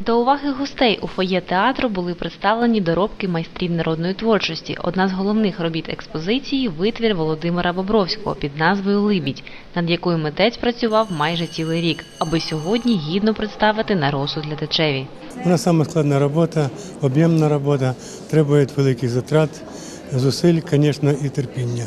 До уваги гостей у фоє театру були представлені доробки майстрів народної творчості. Одна з головних робіт експозиції витвір Володимира Бобровського під назвою Либідь, над якою митець працював майже цілий рік, аби сьогодні гідно представити на розсуд глядачеві. Вона саме складна робота, об'ємна робота, требує великих затрат, зусиль, звісно, і терпіння.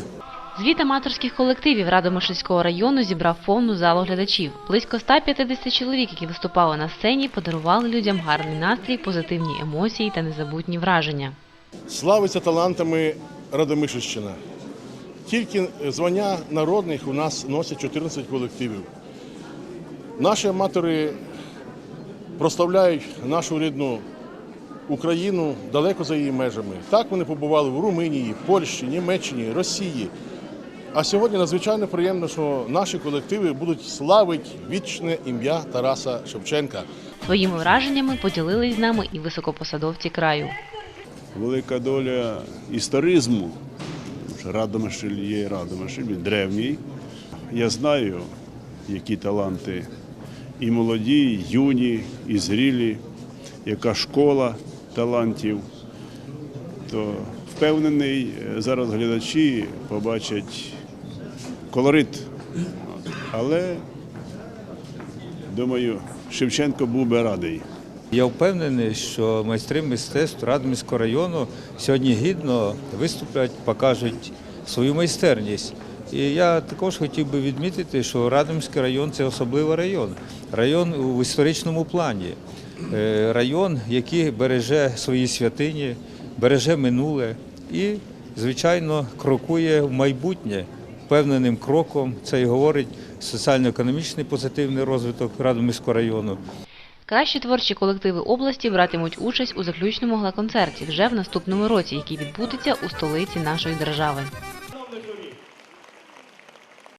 Звіт аматорських колективів Радомишльського району зібрав повну залу глядачів. Близько 150 чоловік, які виступали на сцені, подарували людям гарний настрій, позитивні емоції та незабутні враження. Славиться талантами Радомишльщина. Тільки звання народних у нас носять 14 колективів. Наші аматори прославляють нашу рідну Україну далеко за її межами. Так вони побували в Румунії, Польщі, Німеччині, Росії. А сьогодні надзвичайно приємно, що наші колективи будуть славити вічне ім'я Тараса Шевченка. Своїми враженнями поділились з нами і високопосадовці краю. велика доля історизму. Радомишль є Радомишль, він древній. Я знаю, які таланти і молоді, і юні, і зрілі, яка школа талантів. То впевнений, е, зараз глядачі побачать колорит. Але, думаю, Шевченко був би радий. Я впевнений, що майстри мистецтв Радомирського району сьогодні гідно виступлять, покажуть свою майстерність. І я також хотів би відмітити, що Радомирський район це особливий район, район в історичному плані, Е, район, який береже свої святині, береже минуле і, звичайно, крокує в майбутнє впевненим кроком. Це і говорить соціально-економічний позитивний розвиток Радомирського району. Кращі творчі колективи області братимуть участь у заключному гала-концерті вже в наступному році, який відбудеться у столиці нашої держави.